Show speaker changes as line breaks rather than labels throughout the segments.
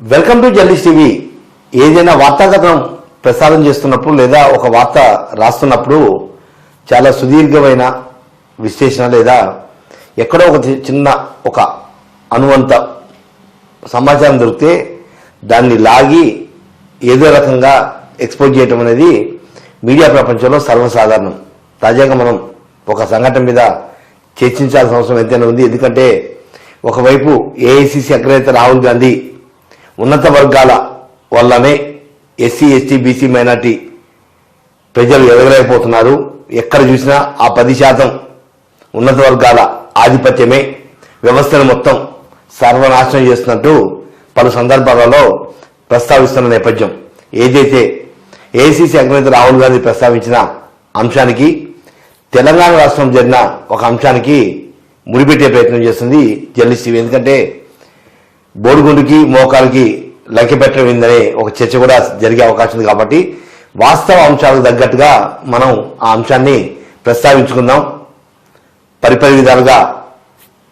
Welcome to journalist TV. ఏదైనా వార్తాకథనం ప్రసారం చేస్తున్నప్పుడు లేదా ఒక వార్త రాస్తున్నప్పుడు చాలా సుదీర్ఘమైన విశ్లేషణ లేదా ఎక్కడో ఒక చిన్న ఒక అనువంత సమాచారం దొరికితే దాన్ని లాగి ఏదో రకంగా ఎక్స్పోజ్ చేయటం అనేది మీడియా ప్రపంచంలో సర్వసాధారణం. తాజాగా మనం ఒక సంఘటన మీద చర్చించాల్సిన అవసరం ఎంతైనా ఉంది. ఎందుకంటే ఒకవైపు ఏఐసిసి అగ్రనేత రాహుల్ గాంధీ ఉన్నత వర్గాల వల్లనే ఎస్సీ ఎస్టీ బీసీ మైనార్టీ ప్రజలు ఎదగలేకపోతున్నారు. ఎక్కడ చూసినా ఆ పది శాతం ఉన్నత వర్గాల ఆధిపత్యమే. వ్యవస్థను మొత్తం సర్వనాశనం చేస్తున్నట్టు పలు సందర్భాలలో ప్రస్తావిస్తున్న నేపథ్యం. ఏదైతే ఏసీసీ అగ్రనేత రాహుల్ గాంధీ ప్రస్తావించిన అంశానికి తెలంగాణ రాష్ట్రం జరిగిన ఒక అంశానికి ముడిపెట్టే ప్రయత్నం చేస్తుంది జర్నలిస్ట్ ఎందుకంటే బోడిగుండుకి మోకాలకి లెక్కపెట్టడం పెట్టిందనే ఒక చర్చ కూడా జరిగే అవకాశం ఉంది కాబట్టి వాస్తవ అంశాలకు తగ్గట్టుగా మనం ఆ అంశాన్ని ప్రస్తావించుకుందాం. పరిపరి విధాలుగా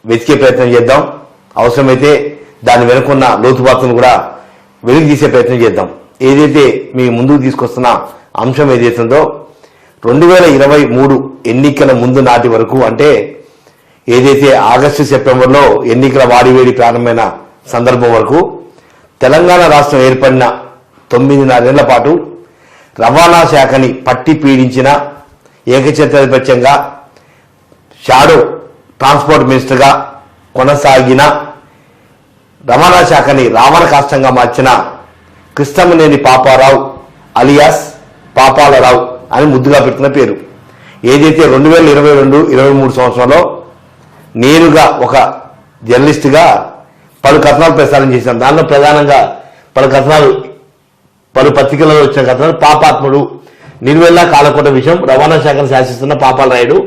వెతికే ప్రయత్నం చేద్దాం. అవసరమైతే దాని వెనుకున్న లోతుపాతును కూడా వెలికి తీసే ప్రయత్నం చేద్దాం. ఏదైతే మీ ముందుకు తీసుకొస్తున్న అంశం ఏదైతుందో రెండు వేల ఇరవై మూడు ఎన్నికల ముందు నాటి వరకు అంటే ఏదైతే ఆగస్టు సెప్టెంబర్లో ఎన్నికల వాడివేడి ప్రారంభమైన సందర్భం వరకు తెలంగాణ రాష్ట్రం ఏర్పడిన తొమ్మిదిన్నరేళ్ళ పాటు రవాణా శాఖని పట్టి పీడించిన ఏకఛత్రాధిపత్యంగా షాడో ట్రాన్స్పోర్ట్ మినిస్టర్గా కొనసాగిన రవాణా శాఖని రావణ కాష్టంగా మార్చిన కృష్ణమనేని పాపారావు అలియాస్ పాపాలరావు అని ముద్దుగా పెట్టిన పేరు. ఏదైతే రెండు వేల ఇరవై రెండు ఇరవై మూడు సంవత్సరంలో నేరుగా ఒక జర్నలిస్ట్గా పలు కథనాలు ప్రసారం చేశాను దానిలో ప్రధానంగా పలు కథనాలు పలు పత్రికలలో వచ్చిన కథనాలు. పాపాత్ముడు నిర్వెల్లా కాలకోట విషయం రవాణా శాఖను శాసిస్తున్న పాపాల రాయుడు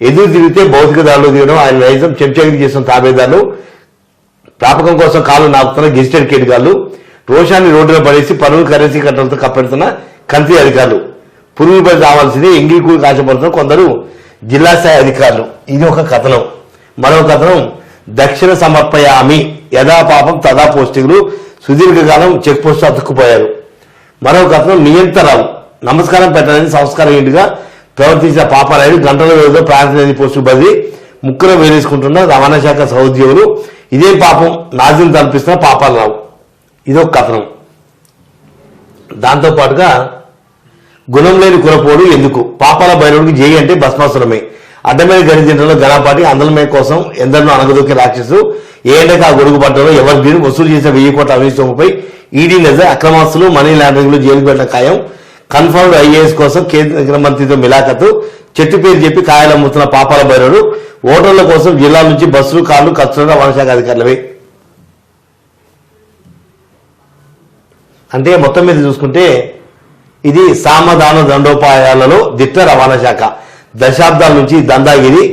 ఎదురు తిరిగితే భౌతిక దాడులు దిగడం ఆయన నైజం చెంచగిరి చేసిన తాబేదారులు ప్రాపకం కోసం కాలు నాపుతున్న గెజిటెడ్ కేటుగాళ్ళు రోషాన్ని రోడ్డున పడేసి పనులు కరెన్సీ కట్టలతో కప్పెడుతున్న కంత్రి అధికారులు. పురుగుపై రావాల్సింది ఎంగిలికూలు కాచపడుతున్న కొందరు జిల్లా స్థాయి అధికారులు. ఇది ఒక కథనం. మరో కథనం దక్షిణ సమర్పయామి. యథా పాపం తదా పోస్టింగ్లు. సుదీర్ఘకాలం చెక్ పోస్ట్ అతుక్కుపోయారు. మరో కథనం నియంతరావు. నమస్కారం పెట్టాలని సంస్కారం సంస్కారహీనుడిగా ప్రవర్తించిన పాపారాయుడు గంటల వ్యవధిలో ప్రార్థన పోస్టు బదిలీ ముక్కులో వేలేసుకుంటున్న రవాణా శాఖ సహోద్యోగులు. ఇదే పాపం నాజీలు తలపిస్తున్న పాపాలరావు ఇదొక కథనం. దాంతో పాటుగా గుణం లేని కులపోడు ఎందుకు? పాపాల బైరవుడికి జై అంటే భస్మాసురమే. అడ్డమైన గణితంలో గణపాటి అందలమే కోసం ఎందరినో అనగదొక్కి రాక్షసు ఏ ఆ గొడుగు పడ్డలో ఎవరి గ్రీన్ వసూలు చేసిన వెయ్యి కోట్ల అవినీతి సొమ్ముపై ఈడీ నజర్ అక్రమాస్తులు మనీ లాండరింగ్లు జైలు పెట్టిన ఖాయం. కన్ఫర్మ్డ్ ఐఏఎస్ కోసం కేంద్ర మంత్రితో మిలాఖతు చెట్టు పేరు చెప్పి కాయలు అమ్ముతున్న పాపాల బైరవుడు ఓటర్ల కోసం జిల్లా నుంచి బస్సులు కార్లు ఖర్చులు రవాణా శాఖ అధికారులవే. అంటే మొత్తం మీద చూసుకుంటే ఇది సామధాన దండోపాయాలలో దిట్ట రవాణా శాఖ. దశాబ్దాల నుంచి ఈ దందాగిరి.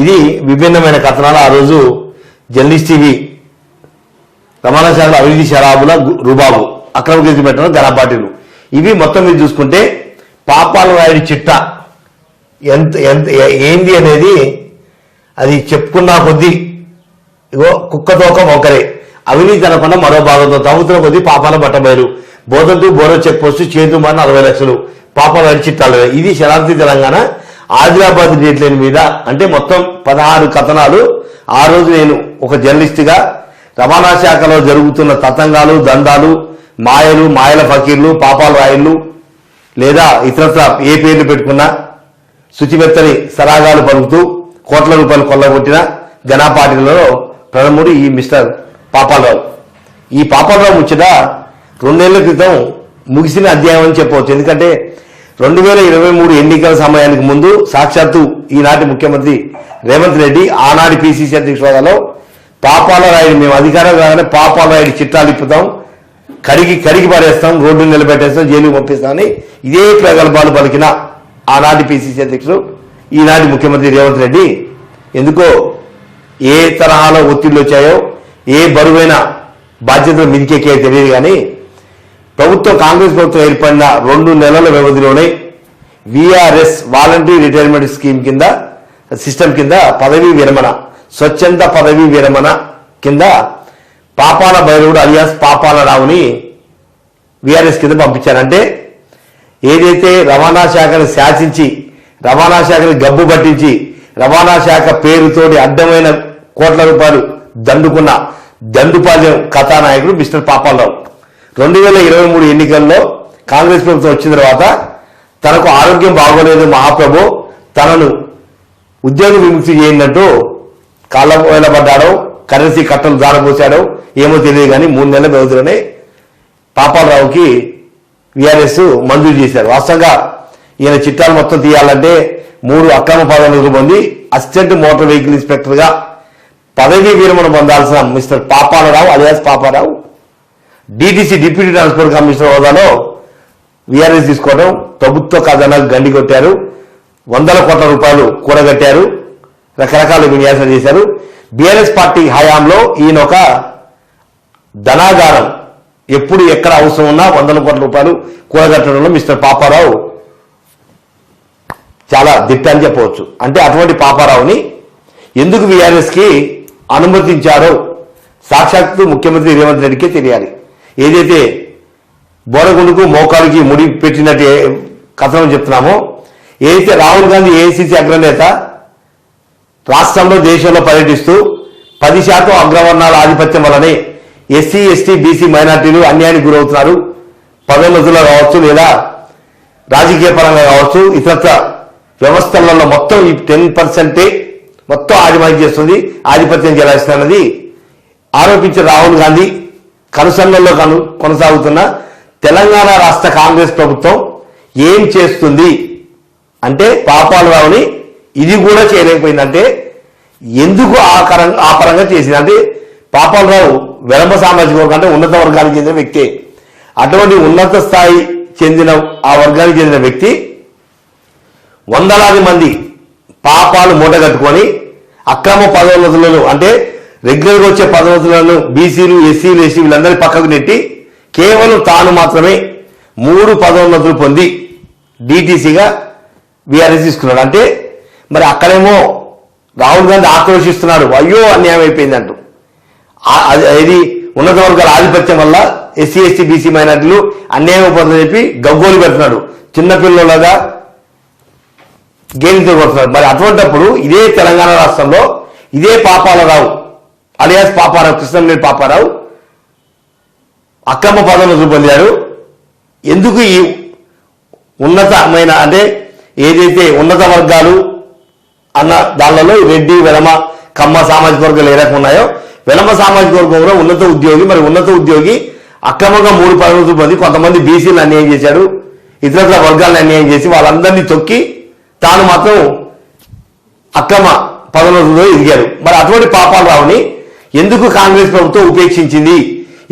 ఇది విభిన్నమైన కథనాలు. ఆ రోజు జర్నలిస్ట్ టీవీ రవాణా శాఖలో అవినీతి శరాబుల రుబాబు అక్రమ కేసు పెట్టడం ఘనపాటీలు ఇవి మొత్తం మీద చూసుకుంటే పాపాల రాయుడి చిట్ట. ఎంత ఎంత ఏంది అనేది అది చెప్పుకున్నా కొద్దీ ఇగో కుక్కతోక ఒకరే అవినీతి అనకుండా మరో భాగంతో తవ్వుతున్న కొద్దీ పాపాల బట్టబయలు. బోధంటూ బోరో చెక్ పోస్ట్ చేతుమని అరవై లక్షలు. పాపాల చిట్టాలు ఇది శరాబ్ది తెలంగాణ. ఆదిలాబాద్ డేట్లైన్ మీద అంటే మొత్తం పదహారు కథనాలు. ఆ రోజు నేను ఒక జర్నలిస్ట్గా రవాణా శాఖలో జరుగుతున్న తతంగాలు దందాలు మాయలు మాయల ఫకీర్లు పాపాల రాయిళ్ళు లేదా ఇతరత్ర ఏ పేర్లు పెట్టుకున్నా శుచిమెత్తని సరాగాలు పలుకుతూ కోట్ల రూపాయలు కొల్లగొట్టిన జనాపార్టీలలో ప్రథముడు ఈ మిస్టర్ పాపాలరావు. ఈ పాపాలరావు ముచ్చట రెండేళ్ళ క్రితం ముగిసిన అధ్యాయం అని చెప్పవచ్చు. ఎందుకంటే రెండు వేల ఇరవై మూడు ఎన్నికల సమయానికి ముందు సాక్షాత్తు ఈనాటి ముఖ్యమంత్రి రేవంత్ రెడ్డి ఆనాటి పిసిసి పాపాల పాపాలరాయుడు మేము అధికారం కాగానే పాపాలరాయుడు చిట్టాలు ఇప్పుతాం. కడిగి కడిగి పారేస్తాం రోడ్డు నిలబెట్టేస్తాం జైలుకు పంపిస్తామని ఇదే ప్రగల్భాలు పలికిన ఆనాటి పిసిసి అధ్యక్షుడు ఈనాటి ముఖ్యమంత్రి రేవంత్ రెడ్డి. ఎందుకో ఏ తరహాలో ఒత్తిళ్ళు వచ్చాయో ఏ బరువైన బాధ్యతలు మిదికెక్కాయో తెలియదు కానీ ప్రభుత్వం కాంగ్రెస్ ప్రభుత్వం ఏర్పడిన రెండు నెలల వ్యవధిలోనే విఆర్ఎస్ వాలంటరీ రిటైర్మెంట్ స్కీమ్ కింద సిస్టమ్ కింద పదవీ విరమణ స్వచ్ఛంద పదవీ విరమణ కింద పాపాల భైరవుడు అలియాస్ పాపాల రావుని విఆర్ఎస్ కింద పంపించారంటే ఏదైతే రవాణా శాఖను శాసించి రవాణా శాఖని గబ్బు పట్టించి రవాణా శాఖ పేరుతోటి అడ్డమైన కోట్ల రూపాయలు దండుకున్న దండుపాలెం కథానాయకుడు మిస్టర్ పాపాలరావు. రెండు వేల ఇరవై మూడు ఎన్నికల్లో కాంగ్రెస్ ప్రభుత్వం వచ్చిన తర్వాత తనకు ఆరోగ్యం బాగోలేదు మహాప్రభు తనను ఉద్యోగ విముక్తి చేయందంటూ కాళ్ళ వేలబడ్డాడో కరెన్సీ కట్టలు దారపోసాడో ఏమో తెలియదు కానీ మూడు నెలల వ్యవధిలోనే పాపారావుకి విఆర్ఎస్ మంజూరు చేశారు. వాస్తవంగా ఈయన చిట్టాలు మొత్తం తీయాలంటే మూడు అక్రమ పదవులు పొంది అసిస్టెంట్ మోటార్ వెహికల్ ఇన్స్పెక్టర్గా పదవీ విరమణ పొందాల్సిన mister Papalarao alias Paparao DTC deputy transport commissioner హోదాలో విఆర్ఎస్ తీసుకోవడం ప్రభుత్వ ఖజానాకు గండి కొట్టారు. వందల కోట్ల రూపాయలు కూడగట్టారు. రకరకాల విన్యాసాలు చేశారు. బీఆర్ఎస్ పార్టీ హయాంలో ఈయన ఒక ధనాగారం. ఎప్పుడు ఎక్కడ అవసరం ఉన్నా వందల కోట్ల రూపాయలు కూడగట్టడంలో మిస్టర్ పాపారావు చాలా దిట్ట అని చెప్పవచ్చు. అంటే అటువంటి పాపారావుని ఎందుకు విఆర్ఎస్కి అనుమతించారో సాక్షాత్తు ముఖ్యమంత్రి రేవంత్ రెడ్డికే తెలియాలి. ఏదైతే బోడగుండుకు మోకాలికి ముడి పెట్టినట్టు కథనం చెప్తున్నామో ఏదైతే రాహుల్ గాంధీ ఏఐసీసీ అగ్రనేత రాష్ట్రంలో దేశంలో పర్యటిస్తూ పది శాతం అగ్రవర్ణాల ఆధిపత్యం వల్లనే ఎస్సీ ఎస్టీ బీసీ మైనార్టీలు అన్యాయానికి గురవుతున్నారు. పదోన్నతులు కావచ్చు లేదా రాజకీయ పరంగా కావచ్చు ఇతరత్ర వ్యవస్థలలో మొత్తం ఈ టెన్ పర్సెంటే మొత్తం ఆధిపత్యం చేస్తుంది ఆధిపత్యం చెలాయిస్తున్నది ఆరోపించిన రాహుల్ గాంధీ కనుసన్నల్లో కను కొనసాగుతున్న తెలంగాణ రాష్ట్ర కాంగ్రెస్ ప్రభుత్వం ఏం చేస్తుంది? అంటే పాపాలరావుని ఇది కూడా చేయలేకపోయిందంటే ఎందుకు ఆ కరం- ఆ పరంగా చేసింది? అంటే పాపాలరావు వెలంబ సామాజిక వర్గం అంటే ఉన్నత వర్గానికి చెందిన వ్యక్తి. అటువంటి ఉన్నత స్థాయి చెందిన ఆ వర్గానికి చెందిన వ్యక్తి వందలాది మంది పాపాలు మూటగట్టుకొని అక్రమ పదోన్నతులను అంటే రెగ్యులర్గా వచ్చే పదోన్నతులను బీసీలు ఎస్సీలు ఎస్సీ వీళ్ళందరినీ పక్కకు నెట్టి కేవలం తాను మాత్రమే మూడు పదోన్నతులు పొంది డీటీసీగా బీఆర్ఎస్ తీసుకున్నాడు. అంటే మరి అక్కడేమో రాహుల్ గాంధీ ఆక్రోషిస్తున్నాడు అయ్యో అన్యాయం అయిపోయింది అంటూ అది ఉన్నత వర్గాల ఆధిపత్యం వల్ల ఎస్సీ ఎస్టీ బీసీ మైనార్టీలు అన్యాయం అయిపోతుందని చెప్పి గగ్గోలు పెడుతున్నాడు. చిన్నపిల్లలాగా గేలితో కొడుతున్నాడు. మరి అటువంటప్పుడు ఇదే తెలంగాణ రాష్ట్రంలో ఇదే పాపాల రావు. అలియాస్ పాపారావు కృష్ణంనేని పాపారావు అక్రమ పదవులు రూపొందారు ఎందుకు ఈ ఉన్నతమైన అంటే ఏదైతే ఉన్నత వర్గాలు అన్న దానిలో రెడ్డి వెలమ కమ్మ సామాజిక వర్గాలు ఏ ఉన్నాయో వెలమ సామాజిక వర్గంలో ఉన్నత ఉద్యోగి మరి ఉన్నత ఉద్యోగి అక్రమంగా మూడు పదవులు పొంది కొంతమంది బీసీలు అన్యాయం చేశాడు ఇతర వర్గాలను అన్యాయం చేసి వాళ్ళందరినీ తొక్కి తాను మాత్రం అక్రమ పదవులు ఎదిగారు మరి అటువంటి పాపాలు రావుని ఎందుకు కాంగ్రెస్ ప్రభుత్వం ఉపేక్షించింది?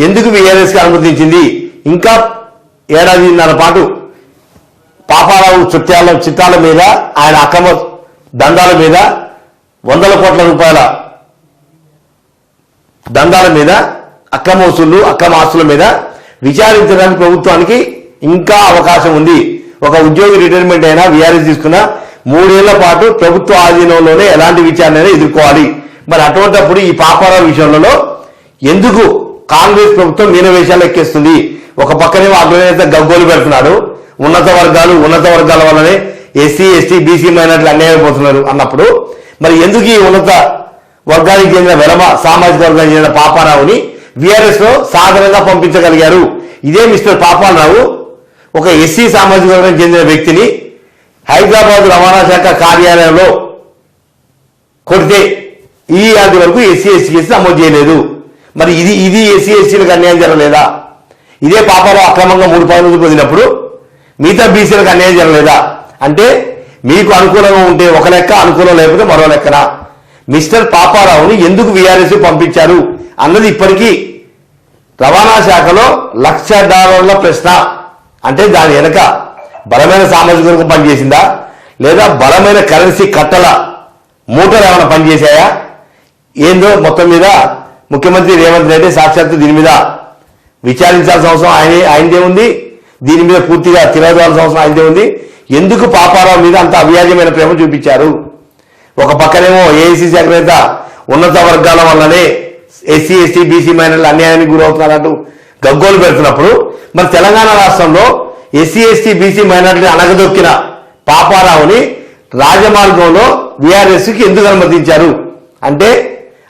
ఎందుకు వీఆర్ఎస్కి అనుమతించింది? ఇంకా ఏడాదిన్నర పాటు పాపారావు చుట్టాల చిట్టాల మీద ఆయన అక్రమ దందాల మీద వందల కోట్ల రూపాయల దందాల మీద అక్రమ వసూళ్ళు అక్రమ ఆస్తుల మీద విచారించడానికి ప్రభుత్వానికి ఇంకా అవకాశం ఉంది. ఒక ఉద్యోగి రిటైర్మెంట్ అయినా వీఆర్ఎస్ తీసుకున్న మూడేళ్ళ పాటు ప్రభుత్వ ఆధీనంలోనే ఎలాంటి విచారణ ఎదుర్కోవాలి. మరి అటువంటిప్పుడు ఈ పాపారావు విషయంలో ఎందుకు కాంగ్రెస్ ప్రభుత్వం మీనవేషాలు ఎక్కేస్తుంది? ఒక పక్కనే అగ్రనేత గగ్గోలు పెడుతున్నాడు. ఉన్నత వర్గాలు ఉన్నత వర్గాల వల్లనే ఎస్సీ ఎస్టీ బీసీ మైనార్టీలు అన్యాయపోతున్నారు అన్నప్పుడు మరి ఎందుకు ఈ ఉన్నత వర్గానికి చెందిన వెలమ సామాజిక వర్గానికి చెందిన పాపారావుని విఆర్ఎస్లో సాధారణంగా పంపించగలిగారు? ఇదే మిస్టర్ పాపారావు ఒక ఎస్సీ సామాజిక వర్గానికి చెందిన వ్యక్తిని హైదరాబాద్ రవాణా శాఖ కార్యాలయంలో కొడితే ఈ ఆది వరకు ఎస్సీ ఎస్సీ కేసు నమోదు చేయలేదు. మరి ఇది ఇది ఎస్సీ ఎస్సీలకు అన్యాయం జరగలేదా? ఇదే పాపలో అక్రమంగా మూడు పాయింట్లు పొందినప్పుడు మిగతా బీసీలకు అన్యాయం జరగలేదా? అంటే మీకు అనుకూలంగా ఉంటే ఒక లెక్క అనుకూలం లేకపోతే మరో లెక్కన? మిస్టర్ పాపారావుని ఎందుకు విఆర్ఎస్ పంపించారు అన్నది ఇప్పటికీ రవాణా శాఖలో లక్ష డాలర్ల ప్రశ్న. అంటే దాని వెనక బలమైన సామాజిక వర్గం పనిచేసిందా? లేదా బలమైన కరెన్సీ కట్టల మూటలు ఏమైనా పనిచేశాయా? ఏందో మొత్తం మీద ముఖ్యమంత్రి రేవంత్ రెడ్డి సాక్షాత్తు దీని మీద విచారించాల్సిన అవసరం ఆయన ఆయనదే ఉంది. దీని మీద పూర్తిగా తిరగదాల్సిన అవసరం ఆయనదే ఉంది. ఎందుకు పాపారావు మీద అంత అవ్యాజమైన ప్రేమ చూపించారు? ఒక పక్కనేమో ఏఐసీసీ అగ్రనేత ఉన్నత వర్గాల వల్లనే ఎస్సీ ఎస్టీ బీసీ మైనర్లు అన్యాయానికి గురవుతున్నారంటూ గగ్గోలు పెడుతున్నప్పుడు మరి తెలంగాణ రాష్ట్రంలో ఎస్సీ ఎస్టీ బీసీ మైనార్టీని అణగదొక్కిన పాపారావుని రాజమార్గంలో విఆర్ఎస్కి ఎందుకు అనుమతించారు? అంటే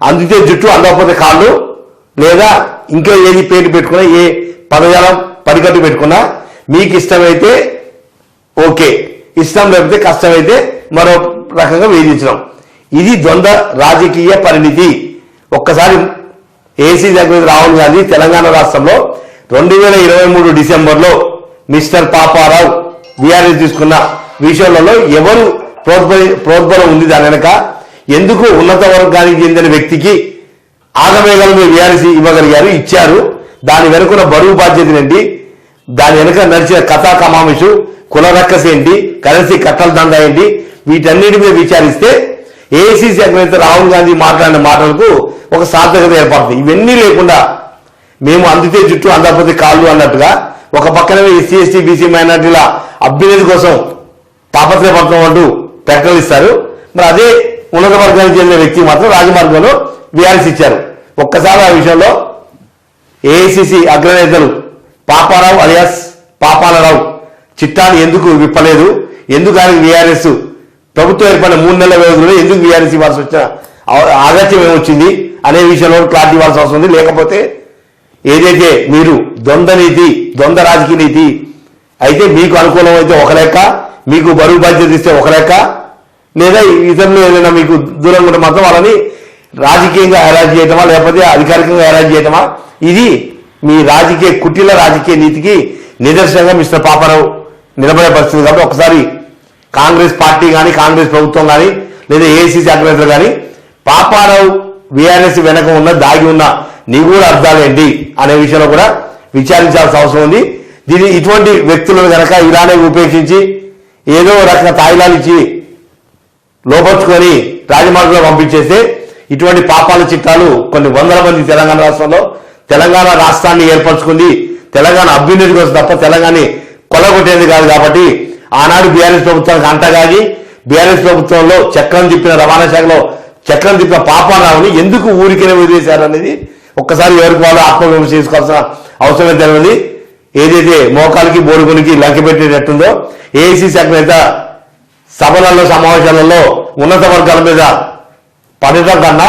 అందుకే జుట్టు అందకపోతే కాళ్ళు లేదా ఇంకా ఏది పేరు పెట్టుకున్నా ఏ పదజాలం పడికట్టు పెట్టుకున్నా మీకు ఇష్టమైతే ఓకే. ఇష్టం లేకపోతే కష్టమైతే మరో రకంగా వేధించడం. ఇది ద్వంద్వ రాజకీయ పరిణితి. ఒక్కసారి ఏసీ దగ్గర రాహుల్ గాంధీ తెలంగాణ రాష్ట్రంలో రెండు వేల ఇరవై మూడు డిసెంబర్లో మిస్టర్ పాపారావు బీఆర్ఎస్ తీసుకున్న విషయంలో ఎవరు ప్రోద్బలి ప్రోద్బలం ఉంది దాని వెనక? ఎందుకు ఉన్నత వర్గానికి చెందిన వ్యక్తికి ఆగమేఘాలు మీరు ఇవ్వగలిగారు ఇచ్చారు. దాని వెనుకున్న బరువు బాధ్యత ఏంటి? దాని వెనుక నడిచిన కథా కమామిషు కుల రక్కస్ ఏంటి? కరెన్సీ కట్టల దండ ఏంటి? వీటన్నిటి మీద విచారిస్తే ఏసీసీ అగ్రనేత రాహుల్ గాంధీ మాట్లాడిన మాటలకు ఒక సార్థకత ఏర్పడుతుంది. ఇవన్నీ లేకుండా మేము అందితే జుట్టు అందకపోతే కాళ్ళు అన్నట్టుగా ఒక పక్కనే ఎస్సీ ఎస్టీ బీసీ మైనార్టీల అభ్యున్నతి కోసం తాపత్రయపడుతున్నాం అంటూ ప్రకటనలు ఇస్తారు. మరి అదే ఉన్నత వర్గానికి చెందిన వ్యక్తి మాత్రం రాజమార్గంలో బీఆర్ఎస్ ఇచ్చారు. ఒక్కసారి ఆ విషయంలో ఏఐసిసి అగ్రనేతలు పాపారావు అలియాస్ పాపాలరావు చిట్టాన్ని ఎందుకు విప్పలేదు? ఎందుకు ఆయన బీఆర్ఎస్ ప్రభుత్వం ఏర్పడిన మూడు నెలల వ్యవధిలో ఎందుకు బీఆర్ఎస్ ఇవ్వాల్సి వచ్చిన ఆ- ఆగత్యం ఏమొచ్చింది అనే విషయంలో క్లారిటీ ఇవ్వాల్సి అవసరం ఉంది. లేకపోతే ఏదైతే మీరు ద్వంద్వ నీతి ద్వంద్వ రాజకీయ నీతి అయితే మీకు అనుకూలం అయితే ఒక లెక్క మీకు బరువు బాధ్యత ఇస్తే ఒక లెక్క లేదా ఇతరులు ఏదైనా మీకు దూరంగా ఉంటే మాత్రం వాళ్ళని రాజకీయంగా హెరాజ్ చేయటమా లేకపోతే అధికారికంగా హెరాజ్ చేయటమా? ఇది మీ రాజకీయ కుటీల రాజకీయ నీతికి నిదర్శనంగా మిస్టర్ పాపారావు నిలబడే పరిస్థితి. కాబట్టి ఒకసారి కాంగ్రెస్ పార్టీ కానీ కాంగ్రెస్ ప్రభుత్వం కానీ లేదా ఏసీసీ అగ్రనేతలు కానీ పాపారావు బీఆర్ఎస్ వెనక ఉన్న దాగి ఉన్న నిగూఢ అర్థాలేంటి అనే విషయంలో కూడా విచారించాల్సిన అవసరం ఉంది. దీని ఇటువంటి వ్యక్తులను కనుక ఇలానే ఉపేక్షించి ఏదో రకంగా తాయిలాలు ఇచ్చి లోపరుచుకొని రాజమార్గంలో పంపించేస్తే ఇటువంటి పాపాల చిట్టాలు కొన్ని వందల మంది తెలంగాణ రాష్ట్రంలో తెలంగాణ రాష్ట్రాన్ని ఏర్పరచుకుంది. తెలంగాణ అభ్యున్నతి కోసం తప్ప తెలంగాణ కొల్లగొట్టేది కాదు కాబట్టి ఆనాడు బీఆర్ఎస్ ప్రభుత్వానికి అంటగాగి బీఆర్ఎస్ ప్రభుత్వంలో చక్రం తిప్పిన రవాణా శాఖలో చక్రం తిప్పిన పాపారావుని ఎందుకు ఊరికనే వదిలేశారు అనేది ఒక్కసారి ఎవరికి వాళ్ళు ఆత్మవిమర్శ చేసుకోవాల్సిన అవసరం తెలియదు ఏదైతే మోకాలకి బోడుకునికి లంక పెట్టేటట్టుందో ఏఐసీ శాఖ నేత సభలలో సమావేశాలలో ఉన్నత వర్గాల మీద పడటం కన్నా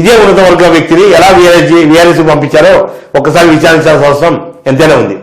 ఇదే ఉన్నత వర్గ వ్యక్తిని ఎలా వీఆర్ఎస్ వీఆర్ఎస్ పంపించారో ఒక్కసారి విచారించాల్సిన అవసరం ఎంతైనా ఉంది.